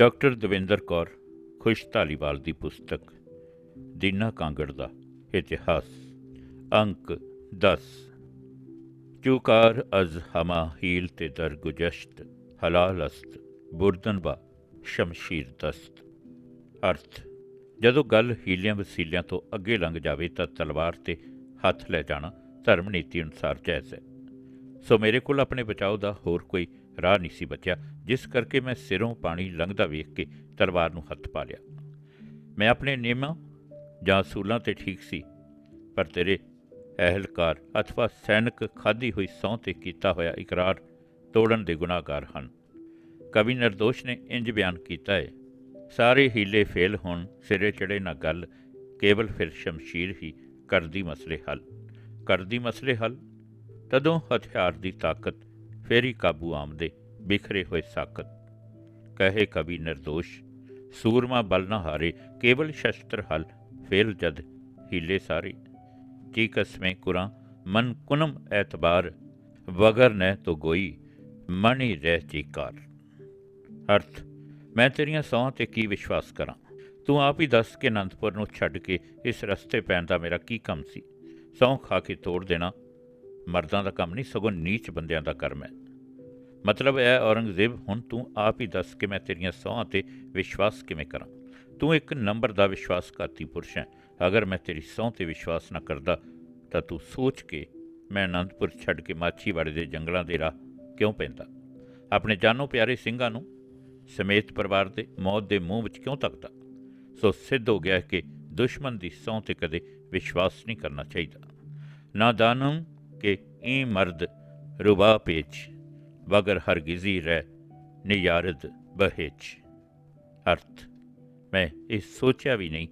Doctor Davinder Kaur, ਖੁਸ਼ ਧਾਲੀਵਾਲ ਦੀ ਪੁਸਤਕ, ਦੀਨਾ ਕਾਂਗੜ ਦਾ ਇਤਿਹਾਸ, ਅੰਕ 10 ਚੁਕਾਰ ਅਜ਼ ਹਮਾ ਹੀਲ ਤੇ ਦਰ ਗੁਜਸ਼ਤ, ਹਲਾਲ ਅਸਤ, ਬੁਰਦਨ ਸ਼ਮਸ਼ੀਰ ਦਸਤ। ਅਰਥ, ਜਦੋਂ ਗੱਲ ਹੀਲਿਆਂ ਵਸੀਲਿਆਂ ਤੋਂ ਅੱਗੇ ਲੰਘ ਜਾਵੇ ਤਾਂ ਤਲਵਾਰ ਤੇ ਹੱਥ ਲੈ ਜਾਣਾ ਧਰਮ ਨੀਤੀ ਅਨੁਸਾਰ ਜਾਇਜ਼ ਹੈ। ਸੋ ਮੇਰੇ ਕੋਲ ਆਪਣੇ ਬਚਾਓ ਦਾ ਹੋਰ ਕੋਈ ਰਾਹ ਨਹੀਂ ਸੀ ਬਚਿਆ। ਜਿਸ ਕਰਕੇ ਮੈਂ ਸਿਰੋਂ ਪਾਣੀ ਲੰਘਦਾ ਵੇਖ ਕੇ ਤਲਵਾਰ ਨੂੰ ਹੱਥ ਪਾ ਲਿਆ। ਮੈਂ ਆਪਣੇ ਨਿਯਮਾਂ ਜਾਂ ਅਸੂਲਾਂ ਤੇ ਠੀਕ ਸੀ, ਪਰ ਤੇਰੇ ਅਹਿਲਕਾਰ ਅਥਵਾ ਸੈਨਿਕ ਖਾਦੀ ਹੋਈ ਸਹੁੰ ਤੇ ਕੀਤਾ ਹੋਇਆ ਇਕਰਾਰ ਤੋੜਨ ਦੇ ਗੁਨਾਹਗਾਰ ਹਨ। ਕਵੀ ਨਿਰਦੋਸ਼ ਨੇ ਇੰਜ ਬਿਆਨ ਕੀਤਾ ਹੈ ਸਾਰੇ ਹੀਲੇ ਫੇਲ ਹੋਣ, ਸਿਰੇ ਚੜੇ ਨਾ ਗੱਲ, ਕੇਵਲ ਫਿਰ ਸ਼ਮਸ਼ੀਰ ਹੀ ਕਰਦੀ ਮਸਲੇ ਹੱਲ। ਕਰਦੀ ਮਸਲੇ ਹੱਲ, ਤਦੋਂ ਹਥਿਆਰ ਦੀ ਤਾਕਤ ਫੇਰੀ ਕਾਬੂ ਆਮਦੇ ਬਿਖਰੇ ਹੋਏ ਸਾਕਤ। ਕਹੇ ਕਵੀ ਨਿਰਦੋਸ਼, ਸੂਰਮਾ ਬਲ ਨਾ ਹਾਰੇ, ਕੇਵਲ ਸ਼ਸਤਰ ਹਲ, ਫੇਲ ਜਦ ਹੀਲੇ ਸਾਰੇ। ਕੀ ਕਸਮੇ ਕੁਰਾਂ, ਮਨ ਕੁਨਮ ਐਤਬਾਰ, ਵਗਰ ਨਹਿ ਤੋ ਗੋਈ, ਮਣੀ ਰਹਿ ਚੀਕਾਰ ਅਰਥ, ਮੈਂ ਤੇਰੀਆਂ ਸਹੁੰ ਤੇ ਕੀ ਵਿਸ਼ਵਾਸ ਕਰਾਂ? ਤੂੰ ਆਪ ਹੀ ਦੱਸ ਕਿ ਅਨੰਦਪੁਰ ਨੂੰ ਛੱਡ ਕੇ ਇਸ ਰਸਤੇ ਪੈਣ ਦਾ ਮੇਰਾ ਕੀ ਕੰਮ ਸੀ? ਸਹੁੰ ਖਾ ਕੇ ਤੋੜ ਦੇਣਾ, ਮਰਦਾਂ ਦਾ ਕੰਮ ਨਹੀਂ, ਸਗੋਂ ਨੀਚ ਬੰਦਿਆਂ ਦਾ ਕਰਮ ਹੈ। ਮਤਲਬ ਹੈ, ਔਰੰਗਜ਼ੇਬ, ਹੁਣ ਤੂੰ ਆਪ ਹੀ ਦੱਸ ਕਿ ਮੈਂ ਤੇਰੀਆਂ ਸਹੁੰ ਤੇ ਵਿਸ਼ਵਾਸ ਕਿਵੇਂ ਕਰਾਂ? ਤੂੰ ਇੱਕ ਨੰਬਰ ਦਾ ਵਿਸ਼ਵਾਸਘਾਤੀ ਪੁਰਸ਼ ਹੈ। ਅਗਰ ਮੈਂ ਤੇਰੀ ਸਹੁੰ ਤੇ ਵਿਸ਼ਵਾਸ ਨਾ ਕਰਦਾ, ਤਾਂ ਤੂੰ ਸੋਚ ਕੇ ਮੈਂ ਅਨੰਦਪੁਰ ਛੱਡ ਕੇ ਮਾਛੀਵਾੜੇ ਦੇ ਜੰਗਲਾਂ ਦੇ ਰਾਹ ਕਿਉਂ ਪੈਂਦਾ? ਆਪਣੇ ਜਾਨੋ ਪਿਆਰੇ ਸਿੰਘਾਂ ਨੂੰ ਸਮੇਤ ਪਰਿਵਾਰ ਦੇ ਮੌਤ ਦੇ ਮੂੰਹ ਵਿੱਚ ਕਿਉਂ ਤੱਕਦਾ ਸੋ ਸਿੱਧ ਹੋ ਗਿਆ ਕਿ ਦੁਸ਼ਮਣ ਦੀ ਸਹੁੰ ਤੇ ਕਦੇ ਵਿਸ਼ਵਾਸ ਨਹੀਂ ਕਰਨਾ ਚਾਹੀਦਾ। ਨਾ ਦਾਨਮ ਕਿ ਈ ਮਰਦ ਰੁਬਾ ਪੇਚ ਵਗਰ ਹਰਗਿਜ਼ੀ ਰਹਿ ਨਿਯਾਰਦ ਬਹੇਚ ਅਰਥ, ਮੈਂ ਇਹ ਸੋਚਿਆ ਵੀ ਨਹੀਂ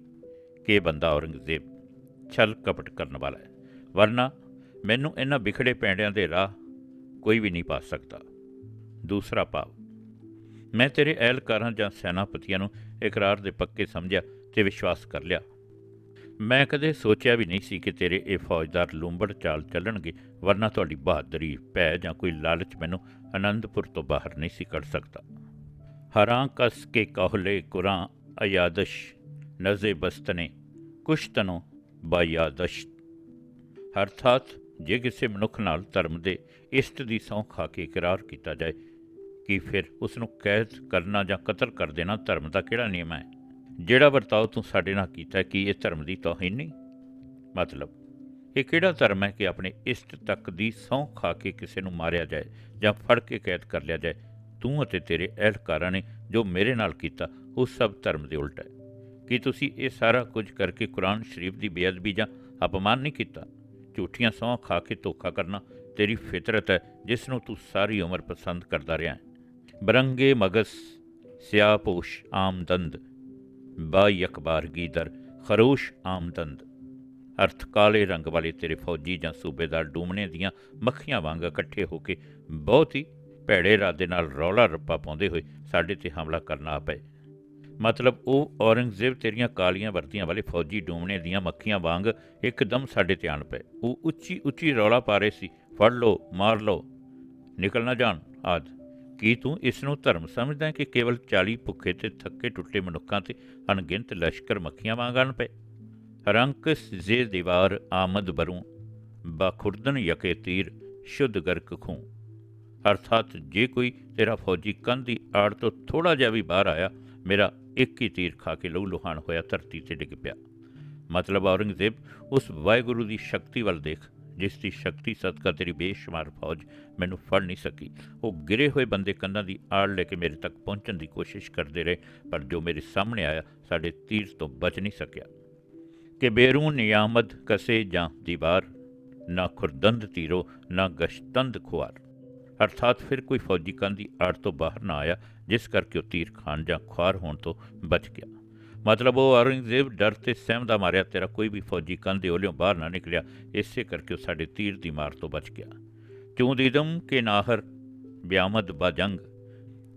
ਕਿ ਇਹ ਬੰਦਾ ਔਰੰਗਜ਼ੇਬ ਛਲ ਕਪਟ ਕਰਨ ਵਾਲਾ ਹੈ, ਵਰਨਾ ਮੈਨੂੰ ਇਹਨਾਂ ਵਿਖੜੇ ਪੈਂਡਿਆਂ ਦੇ ਰਾਹ ਕੋਈ ਵੀ ਨਹੀਂ ਪਾ ਸਕਦਾ। ਦੂਸਰਾ ਭਾਵ, ਮੈਂ ਤੇਰੇ ਐਲਕਾਰਾਂ ਜਾਂ ਸੈਨਾਪਤੀਆਂ ਨੂੰ ਇਕਰਾਰ ਦੇ ਪੱਕੇ ਸਮਝਿਆ ਤੇ ਵਿਸ਼ਵਾਸ ਕਰ ਲਿਆ। ਮੈਂ ਕਦੇ ਸੋਚਿਆ ਵੀ ਨਹੀਂ ਸੀ ਕਿ ਤੇਰੇ ਇਹ ਫੌਜਦਾਰ ਲੂੰਬੜ ਚਾਲ ਚੱਲਣਗੇ, ਵਰਨਾ ਤੁਹਾਡੀ ਬਹਾਦਰੀ, ਭੈ ਜਾਂ ਕੋਈ ਲਾਲਚ ਮੈਨੂੰ ਅਨੰਦਪੁਰ ਤੋਂ ਬਾਹਰ ਨਹੀਂ ਸੀ ਕੱਢ ਸਕਦਾ। ਹਰਾਂ ਕਸ ਕੇ ਕਹਲੇ ਕੁਰਾਂ ਅਯਾਦਸ਼, ਨਜ਼ੇ ਬਸਤਨੇ ਕੁਸ਼ਤਨੋ ਬਾਯਾਦਸ਼। ਅਰਥਾਤ ਜੇ ਕਿਸੇ ਮਨੁੱਖ ਨਾਲ ਧਰਮ ਦੇ ਇਸ਼ਟ ਦੀ ਸਹੁੰ ਖਾ ਕੇ ਇਕਰਾਰ ਕੀਤਾ ਜਾਏ, ਕਿ ਫਿਰ ਉਸ ਨੂੰ ਕੈਦ ਕਰਨਾ ਜਾਂ ਕਤਲ ਕਰ ਦੇਣਾ ਧਰਮ ਦਾ ਕਿਹੜਾ ਨਿਯਮ ਹੈ? ਜਿਹੜਾ ਵਰਤਾਓ ਤੂੰ ਸਾਡੇ ਨਾਲ ਕੀਤਾ ਕਿ ਇਹ ਧਰਮ ਦੀ ਤੋਹੀਨ ਨਹੀਂ? ਮਤਲਬ ਇਹ ਕਿਹੜਾ ਧਰਮ ਹੈ ਕਿ ਆਪਣੇ ਇਸ਼ਟ ਤੱਕ ਦੀ ਸਹੁੰ ਖਾ ਕੇ ਕਿਸੇ ਨੂੰ ਮਾਰਿਆ ਜਾਏ ਜਾਂ ਫੜ ਕੇ ਕੈਦ ਕਰ ਲਿਆ ਜਾਏ? ਤੂੰ ਅਤੇ ਤੇਰੇ ਅਹਿਲਕਾਰਾਂ ਨੇ ਜੋ ਮੇਰੇ ਨਾਲ ਕੀਤਾ, ਉਹ ਸਭ ਧਰਮ ਦੇ ਉਲਟ ਹੈ। ਕੀ ਤੁਸੀਂ ਇਹ ਸਾਰਾ ਕੁਝ ਕਰਕੇ ਕੁਰਾਨ ਸ਼ਰੀਫ ਦੀ ਬੇਅਦਬੀ ਜਾਂ ਅਪਮਾਨ ਨਹੀਂ ਕੀਤਾ? ਝੂਠੀਆਂ ਸਹੁੰ ਖਾ ਕੇ ਧੋਖਾ ਕਰਨਾ ਤੇਰੀ ਫਿਤਰਤ ਹੈ, ਜਿਸ ਨੂੰ ਤੂੰ ਸਾਰੀ ਉਮਰ ਪਸੰਦ ਕਰਦਾ ਰਿਹਾ ਹੈ। ਬਰੰਗੇ ਮਗਸ, ਸਿਆਪੋਸ਼ ਆਮਦੰਦ ਬਾ ਯਕਬਾਰ ਗੀਦਰ, ਖਰੋਸ਼ ਆਮਦੰਦ। ਅਰਥ ਕਾਲੇ ਰੰਗ ਵਾਲੇ ਤੇਰੇ ਫੌਜੀ ਜਾਂ ਸੂਬੇਦਾਰ ਡੂਮਣੇ ਦੀਆਂ ਮੱਖੀਆਂ ਵਾਂਗ ਇਕੱਠੇ ਹੋ ਕੇ ਬਹੁਤ ਹੀ ਭੈੜੇ ਇਰਾਦੇ ਨਾਲ ਰੌਲਾ ਰੱਪਾ ਪਾਉਂਦੇ ਹੋਏ ਸਾਡੇ ਤੇ ਹਮਲਾ ਕਰਨਾ ਆ ਪਏ। ਮਤਲਬ ਉਹ ਔਰੰਗਜ਼ੇਬ ਤੇਰੀਆਂ ਕਾਲੀਆਂ ਵਰਦੀਆਂ ਵਾਲੇ ਫੌਜੀ ਡੂਮਣੇ ਦੀਆਂ ਮੱਖੀਆਂ ਵਾਂਗ ਇੱਕਦਮ ਸਾਡੇ ਤੇ ਆਣ ਪਏ। ਉਹ ਉੱਚੀ ਉੱਚੀ ਰੌਲਾ ਪਾ ਰਹੇ ਸੀ। ਫੜ ਲਓ, ਮਾਰ ਲਓ। ਨਿਕਲ ਨਾ ਜਾਣ, ਆਦ। ਕੀ ਤੂੰ ਇਸ ਨੂੰ ਧਰਮ ਸਮਝਦਾ ਕਿ ਕੇਵਲ 40 ਭੁੱਖੇ ਤੇ ਥੱਕੇ ਟੁੱਟੇ ਮਨੁੱਖਾਂ ਤੇ ਅਣਗਿਣਤ ਲਸ਼ਕਰ ਮੱਖੀਆਂ ਵਾਂਗ ਆਣ ਪਏ? ਰੰਕ ਜ਼ੇ ਦੀਵਾਰ ਆਮਦ ਬਰੂ ਬਖੁਰਦਨ ਯਕੇ ਤੀਰ ਸ਼ੁੱਧ ਗਰਕ ਖੂੰ। ਅਰਥਾਤ ਜੇ ਕੋਈ ਤੇਰਾ ਫੌਜੀ ਕੰਧ ਦੀ ਆੜ ਤੋਂ ਥੋੜਾ ਜਿਹਾ ਵੀ ਬਾਹਰ ਆਇਆ, ਮੇਰਾ ਇੱਕ ਹੀ ਤੀਰ ਖਾ ਕੇ ਲਹੂ ਲੁਹਾਨ ਹੋਇਆ, ਧਰਤੀ ਤੇ ਡਿੱਗ ਪਿਆ। ਮਤਲਬ ਔਰੰਗਜ਼ੇਬ, ਉਸ ਵਾਹਿਗੁਰੂ ਦੀ ਸ਼ਕਤੀ ਵੱਲ ਦੇਖ, ਜਿਸ ਦੀ ਸ਼ਕਤੀ ਸਦਕਾ ਤੇਰੀ ਬੇਸ਼ੁਮਾਰ ਫੌਜ ਮੈਨੂੰ ਫੜ ਨਹੀਂ ਸਕੀ। ਉਹ ਗਿਰੇ ਹੋਏ ਬੰਦੇ ਕੰਨਾਂ ਦੀ ਆੜ ਲੈ ਕੇ ਮੇਰੇ ਤੱਕ ਪਹੁੰਚਣ ਦੀ ਕੋਸ਼ਿਸ਼ ਕਰਦੇ ਰਹੇ, ਪਰ ਜੋ ਮੇਰੇ ਸਾਹਮਣੇ ਆਇਆ, ਸਾਡੇ ਤੀਰ ਤੋਂ ਬਚ ਨਹੀਂ ਸਕਿਆ। ਕਿ ਬੇਰੂ ਨਿਯਾਮਤ ਕਸੇ ਜਾਂ ਦੀਵਾਰ, ਨਾ ਖੁਰਦੰਦ ਤੀਰੋ ਨਾ ਗਸ਼ਤੰਦ ਖੁਆਰ। ਅਰਥਾਤ ਫਿਰ ਕੋਈ ਫੌਜੀ ਕੰਨ ਦੀ ਆੜ ਤੋਂ ਬਾਹਰ ਨਾ ਆਇਆ, ਜਿਸ ਕਰਕੇ ਉਹ ਤੀਰ ਖਾਨ ਜਾਂ ਖੁਆਰ ਹੋਣ ਤੋਂ ਬਚ ਗਿਆ। ਮਤਲਬ ਉਹ ਔਰੰਗਜ਼ੇਬ ਡਰ ਤੇ ਸਹਿਮਦਾ ਮਾਰਿਆ, ਤੇਰਾ ਕੋਈ ਵੀ ਫੌਜੀ ਕੰਨ ਦੇ ਓਲਿਓਂ ਬਾਹਰ ਨਾ ਨਿਕਲਿਆ, ਇਸੇ ਕਰਕੇ ਉਹ ਸਾਡੇ ਤੀਰ ਦੀ ਮਾਰ ਤੋਂ ਬਚ ਗਿਆ। ਚੂੰ ਦੀਦਮ ਕੇ ਨਾਹਰ ਬਿਆਮਦ ਬਾਜੰਗ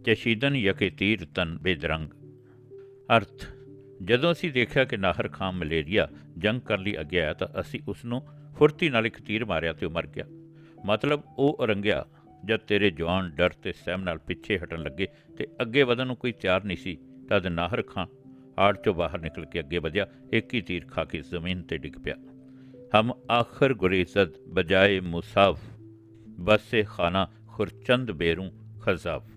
ਚਸ਼ੀਦਨ ਯਕੇ ਤੀਰ ਤਨ ਬੇਦਰੰਗ। ਅਰਥ ਜਦੋਂ ਅਸੀਂ ਦੇਖਿਆ ਕਿ ਨਾਹਰ ਖਾਨ ਮਲੇਰੀਆ ਜੰਗ ਕਰਨ ਲਈ ਅੱਗੇ ਆਇਆ ਤਾਂ ਅਸੀਂ ਉਸ ਨੂੰ ਫੁਰਤੀ ਨਾਲ ਇੱਕ ਤੀਰ ਮਾਰਿਆ ਤੇ ਉਹ ਮਰ ਗਿਆ। ਮਤਲਬ ਉਹ ਔਰੰਗਿਆ ਜਦ ਤੇਰੇ ਜਵਾਨ ਡਰ ਤੇ ਸਹਿਮ ਨਾਲ ਪਿੱਛੇ ਹਟਣ ਲੱਗੇ ਤੇ ਅੱਗੇ ਵਧਣ ਨੂੰ ਕੋਈ ਤਿਆਰ ਨਹੀਂ ਸੀ, ਤਦ ਨਾਹਰ ਖਾਂ ਆੜ ਚੋਂ ਬਾਹਰ ਨਿਕਲ ਕੇ ਅੱਗੇ ਵਧਿਆ, ਇੱਕ ਹੀ ਤੀਰ ਖਾ ਕੇ ਜ਼ਮੀਨ ਤੇ ਡਿੱਗ ਪਿਆ। ਹਮ ਆਖਰ ਗੁਰੇਜ਼ਦ ਬਜਾਏ ਮੁਸਾਫ, ਬਸੇ ਖਾਨਾ ਖੁਰਚੰਦ ਬੇਰੂ ਖਜ਼ਾਬ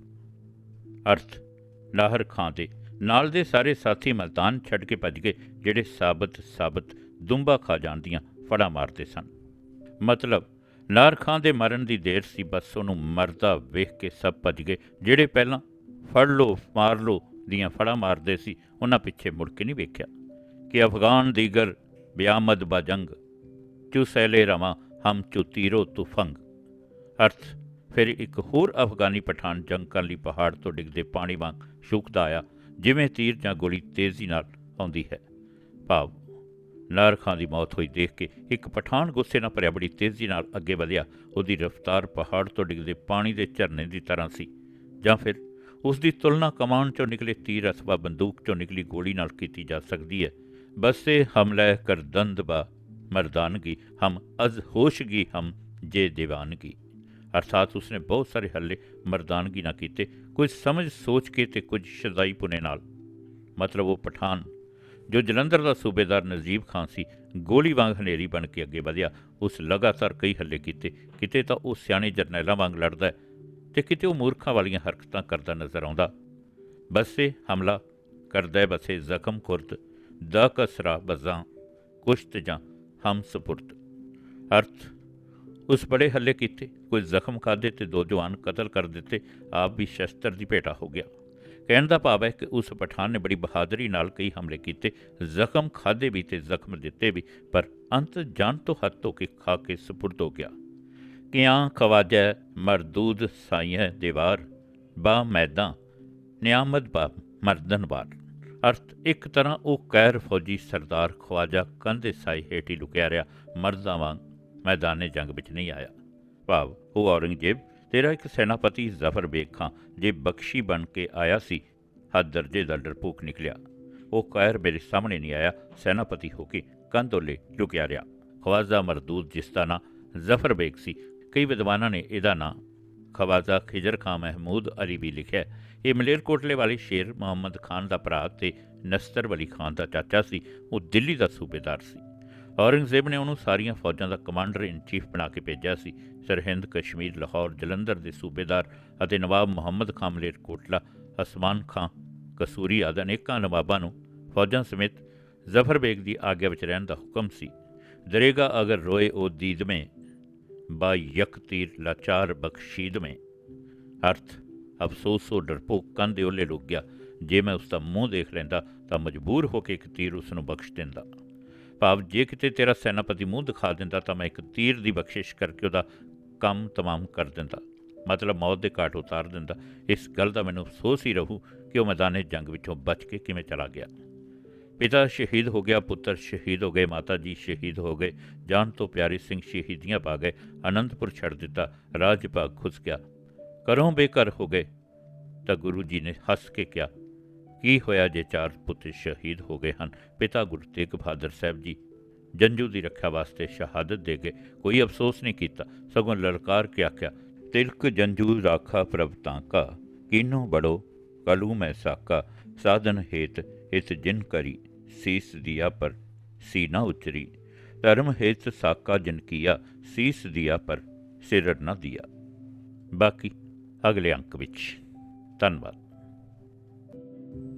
ਅਰਥ, ਨਾਹਰ ਖਾਂ ਦੇ ਨਾਲ ਦੇ ਸਾਰੇ ਸਾਥੀ ਮਲਤਾਨ ਛੱਡ ਕੇ ਭੱਜ ਗਏ, ਜਿਹੜੇ ਸਾਬਤ ਸਾਬਤ ਦੁੰਬਾ ਖਾ ਜਾਣ ਦੀਆਂ ਫੜਾ ਮਾਰਦੇ ਸਨ। ਮਤਲਬ, ਨਾਰ ਖਾਂ ਦੇ ਮਰਨ ਦੀ ਦੇਰ ਸੀ, ਬਸ ਉਹਨੂੰ ਮਰਦਾ ਵੇਖ ਕੇ ਸਭ ਭੱਜ ਗਏ, ਜਿਹੜੇ ਪਹਿਲਾਂ ਫੜ ਲੋ, ਮਾਰ ਲੋ ਦੀਆਂ ਫੜਾ ਮਾਰਦੇ ਸੀ, ਉਹਨਾਂ ਪਿੱਛੇ ਮੁੜ ਕੇ ਨਹੀਂ ਵੇਖਿਆ ਕਿ ਅਫਗਾਨ ਦੀਗਰ ਬਿਆਮਦ ਬਜੰਗ ਚੁਸੈਲੇ ਰਮਾ ਹਮ ਚੁਤੀਰੋ ਤੁਫੰਗ ਅਰਥ, ਫਿਰ ਇੱਕ ਹੋਰ ਅਫਗਾਨੀ ਪਠਾਨ ਜੰਗ ਕਰਨ ਲਈ ਪਹਾੜ ਤੋਂ ਡਿੱਗਦੇ ਪਾਣੀ ਵਾਂਗ ਸ਼ੂਕਦਾ ਆਇਆ ਜਿਵੇਂ ਤੀਰ ਜਾਂ ਗੋਲੀ ਤੇਜ਼ੀ ਨਾਲ ਆਉਂਦੀ ਹੈ। ਭਾਵ ਨਾਰ ਖਾਂ ਦੀ ਮੌਤ ਹੋਈ ਦੇਖ ਕੇ ਇੱਕ ਪਠਾਨ ਗੁੱਸੇ ਨਾਲ ਭਰਿਆ, ਬੜੀ ਤੇਜ਼ੀ ਨਾਲ ਅੱਗੇ ਵਧਿਆ। ਉਹਦੀ ਰਫ਼ਤਾਰ ਪਹਾੜ ਤੋਂ ਡਿੱਗਦੇ ਪਾਣੀ ਦੇ ਝਰਨੇ ਦੀ ਤਰ੍ਹਾਂ ਸੀ। ਜਾਂ ਫਿਰ ਉਸ ਦੀ ਤੁਲਨਾ ਕਮਾਨ ਚੋਂ ਨਿਕਲੇ ਤੀਰ ਅਥਵਾ ਬੰਦੂਕ ਚੋਂ ਨਿਕਲੀ ਗੋਲੀ ਨਾਲ ਕੀਤੀ ਜਾ ਸਕਦੀ ਹੈ। ਬਸੇ ਹਮਲੇ ਕਰ ਦੰਦਬਾ ਮਰਦਾਨਗੀ, ਹਮ ਅਜ਼ ਹੋਸ਼ਗੀ ਹਮ ਜੇ ਦੀਵਾਨਗੀ। ਅਰਥਾਤ ਉਸਨੇ ਬਹੁਤ ਸਾਰੇ ਹੱਲੇ ਮਰਦਾਨਗੀ ਨਾਲ ਕੀਤੇ ਕੁਝ ਸਮਝ, ਸੋਚ ਕੇ ਤੇ ਕੁਝ ਸ਼ਦਾਈ ਪੁਨੇ ਨਾਲ। ਮਤਲਬ ਉਹ ਪਠਾਨ, ਜੋ ਜਲੰਧਰ ਦਾ ਸੂਬੇਦਾਰ ਨਜੀਬ ਖਾਨ ਸੀ, ਗੋਲੀ ਵਾਂਗ ਹਨੇਰੀ ਬਣ ਕੇ ਅੱਗੇ ਵਧਿਆ। ਉਸ ਲਗਾਤਾਰ ਕਈ ਹੱਲੇ ਕੀਤੇ, ਕਿਤੇ ਤਾਂ ਉਹ ਸਿਆਣੇ ਜਰਨੈਲਾਂ ਵਾਂਗ ਲੜਦਾ ਹੈ ਤੇ ਕਿਤੇ ਉਹ ਮੂਰਖਾਂ ਵਾਲੀਆਂ ਹਰਕਤਾਂ ਕਰਦਾ ਨਜ਼ਰ ਆਉਂਦਾ। ਬਸੇ ਹਮਲਾ ਕਰਦਾ ਬਸੇ ਜ਼ਖਮ, ਖੁਰਦ, ਦਾ ਕਸਰਾ ਬਜ਼ਾਂ ਕੁਸ਼ਤ ਜਾਂ ਹਮ ਸਪੁਰਦ ਅਰਥ, ਉਸ ਬੜੇ ਹੱਲੇ ਕੀਤੇ। ਕੁਝ ਜ਼ਖਮ ਖਾਦੇ ਤੇ ਦੋ ਜਵਾਨ ਕਤਲ ਕਰ ਦਿੱਤੇ, ਆਪ ਵੀ ਸ਼ਸਤਰ ਦੀ ਭੇਟਾ ਹੋ ਗਿਆ। ਕਹਿਣ ਦਾ ਭਾਵ ਹੈ ਕਿ ਉਸ ਪਠਾਨ ਨੇ ਬੜੀ ਬਹਾਦਰੀ ਨਾਲ ਕਈ ਹਮਲੇ ਕੀਤੇ, ਜ਼ਖਮ ਖਾਦੇ ਵੀ ਤੇ ਜ਼ਖਮ ਦਿੱਤੇ ਵੀ, ਪਰ ਅੰਤ ਜਾਨ ਤੋਂ ਹੱਥ ਧੋ ਕੇ ਖਾ ਕੇ ਸਪੁਰਦ ਹੋ ਗਿਆ। ਕਿਆਂ ਖਵਾਜੈ ਮਰਦੂਦ ਸਾਈਂ ਦੀਵਾਰ, ਬਾ ਮੈਦਾਂ, ਨਿਆਮਤ ਬਾ ਮਰਦਨਵਾਰ ਅਰਥ, ਇੱਕ ਤਰ੍ਹਾਂ ਉਹ ਕੈਰ ਫੌਜੀ ਸਰਦਾਰ ਖਵਾਜਾ ਕੰਧੇ ਸਾਈ ਹੇਠੀ ਲੁਕਿਆ ਰਿਹਾ, ਮਰਦਾਂ ਵਾਂਗ ਮੈਦਾਨੇ ਜੰਗ ਵਿੱਚ ਨਹੀਂ ਆਇਆ। ਭਾਵ, ਉਹ ਔਰੰਗਜ਼ੇਬ ਤੇਰਾ ਇੱਕ ਸੈਨਾਪਤੀ ਜ਼ਫਰ ਬੇਗ ਖਾਂ ਜੇ ਬਖਸ਼ੀ ਬਣ ਕੇ ਆਇਆ ਸੀ। ਹੱਦ ਦਰਜੇ ਦਾ ਡਰਪੋਕ ਨਿਕਲਿਆ। ਉਹ ਕਾਇਰ ਮੇਰੇ ਸਾਹਮਣੇ ਨਹੀਂ ਆਇਆ, ਸੈਨਾਪਤੀ ਹੋ ਕੇ ਕੰਧੋਲੇ ਲੁਕਿਆ ਰਿਹਾ। ਖਵਾਜਾ ਮਰਦੂਦ ਜਿਸ ਦਾ ਨਾਂ ਜ਼ਫਰ ਬੇਗ ਸੀ, ਕਈ ਵਿਦਵਾਨਾਂ ਨੇ ਇਹਦਾ ਨਾਂ ਖਵਾਜਾ ਖਿਜਰ ਖਾਂ ਮਹਿਮੂਦ ਅਲੀ ਵੀ ਲਿਖਿਆ ਇਹ ਮਲੇਰਕੋਟਲੇ ਵਾਲੇ ਸ਼ੇਰ ਮੁਹੰਮਦ ਖਾਨ ਦਾ ਭਰਾ ਤੇ ਨਸਤਰ ਵਲੀ ਖਾਨ ਦਾ ਚਾਚਾ ਸੀ, ਉਹ ਦਿੱਲੀ ਦਾ ਸੂਬੇਦਾਰ ਸੀ। ਔਰੰਗਜ਼ੇਬ ਨੇ ਉਹਨੂੰ ਸਾਰੀਆਂ ਫੌਜਾਂ ਦਾ ਕਮਾਂਡਰ ਇਨ ਚੀਫ ਬਣਾ ਕੇ ਭੇਜਿਆ ਸੀ। ਸਰਹਿੰਦ ਕਸ਼ਮੀਰ, ਲਾਹੌਰ, ਜਲੰਧਰ ਦੇ ਸੂਬੇਦਾਰ ਅਤੇ ਨਵਾਬ ਮੁਹੰਮਦ ਖਾਨ ਮਲੇਰਕੋਟਲਾ ਅਸਮਾਨ ਖਾਂ, ਕਸੂਰੀ ਆਦਿ ਅਨੇਕਾਂ ਨਵਾਬਾਂ ਨੂੰ ਫੌਜਾਂ ਸਮੇਤ ਜ਼ਫਰ ਬੇਗ ਦੀ ਆਗਿਆ ਵਿੱਚ ਰਹਿਣ ਦਾ ਹੁਕਮ ਸੀ। ਦਰੇਗਾ ਅਗਰ ਰੋਏ ਉਹ ਦੀਦ ਮੇਂ ਬਾ ਯਕ ਤੀਰ ਲਾਚਾਰ ਬਖਸ਼ੀਦ ਮੇਂ ਅਰਥ, ਅਫਸੋਸ, ਉਹ ਡਰਪੋਕ ਕੰਨ ਦੇ ਓਲੇ ਰੁਕ ਗਿਆ। ਜੇ ਮੈਂ ਉਸ ਦਾ ਮੂੰਹ ਦੇਖ ਲੈਂਦਾ ਤਾਂ ਮਜਬੂਰ ਹੋ ਕੇ ਇੱਕ ਤੀਰ ਉਸ ਨੂੰ ਬਖਸ਼ ਦਿੰਦਾ। ਭਾਵ ਜੇ ਕਿਤੇ ਤੇਰਾ ਸੈਨਾਪਤੀ ਮੂੰਹ ਦਿਖਾ ਦਿੰਦਾ ਤਾਂ ਮੈਂ ਇੱਕ ਤੀਰ ਦੀ ਬਖਸ਼ਿਸ਼ ਕਰਕੇ ਉਹਦਾ ਕੰਮ ਤਮਾਮ ਕਰ ਦਿੰਦਾ। ਮਤਲਬ ਮੌਤ ਦੇ ਘਾਟ ਉਤਾਰ ਦਿੰਦਾ। ਇਸ ਗੱਲ ਦਾ ਮੈਨੂੰ ਅਫਸੋਸ ਹੀ ਰਹੂ ਕਿ ਉਹ ਮੈਦਾਨੇ ਜੰਗ ਵਿੱਚੋਂ ਬਚ ਕੇ ਕਿਵੇਂ ਚਲਾ ਗਿਆ। ਪਿਤਾ ਸ਼ਹੀਦ ਹੋ ਗਿਆ, ਪੁੱਤਰ ਸ਼ਹੀਦ ਹੋ ਗਏ, ਮਾਤਾ ਜੀ ਸ਼ਹੀਦ ਹੋ ਗਏ, ਜਾਨ ਤੋਂ ਪਿਆਰੇ ਸਿੰਘ ਸ਼ਹੀਦੀਆਂ ਪਾ ਗਏ, ਅਨੰਦਪੁਰ ਛੱਡ ਦਿੱਤਾ ਰਾਜ ਭਾਗ ਖੁੱਸ ਗਿਆ। ਕਰੋਂ ਬੇਕਰ ਹੋ ਗਏ ਤਾਂ ਗੁਰੂ ਜੀ ਨੇ ਹੱਸ ਕੇ ਕਿਹਾ, ਕੀ ਹੋਇਆ ਜੇ ਚਾਰ ਪੁੱਤ ਸ਼ਹੀਦ ਹੋ ਗਏ ਹਨ? ਪਿਤਾ ਗੁਰੂ ਤੇਗ ਬਹਾਦਰ ਸਾਹਿਬ ਜੀ ਜੰਜੂ ਦੀ ਰੱਖਿਆ ਵਾਸਤੇ ਸ਼ਹਾਦਤ ਦੇ ਗਏ ਕੋਈ ਅਫਸੋਸ ਨਹੀਂ ਕੀਤਾ। ਸਗੋਂ ਲਲਕਾਰ ਕੇ ਆਖਿਆ, ਤਿਲਕ ਜੰਜੂ ਰਾਖਾ ਪ੍ਰਭ ਤਾਂ ਕਾ, ਕੀਨੋ ਬੜੋ, ਕਲੂ ਮੈਂ ਸਾਕਾ, ਸਾਧਨ ਹੇਤ ਹਿਤ ਜਿਨ ਕਰੀ, ਸੀਸ ਦਿਆ ਪਰ ਸੀਨਾ ਉਚਰੀ। ਧਰਮ ਹੇਤ ਸਾਕਾ ਜਿਨ ਕੀਆ, ਸੀਸ ਦਿਆ ਪਰ ਸਿਰ ਨਾ ਦਿਆ। ਬਾਕੀ ਅਗਲੇ ਅੰਕ ਵਿੱਚ। ਧੰਨਵਾਦ।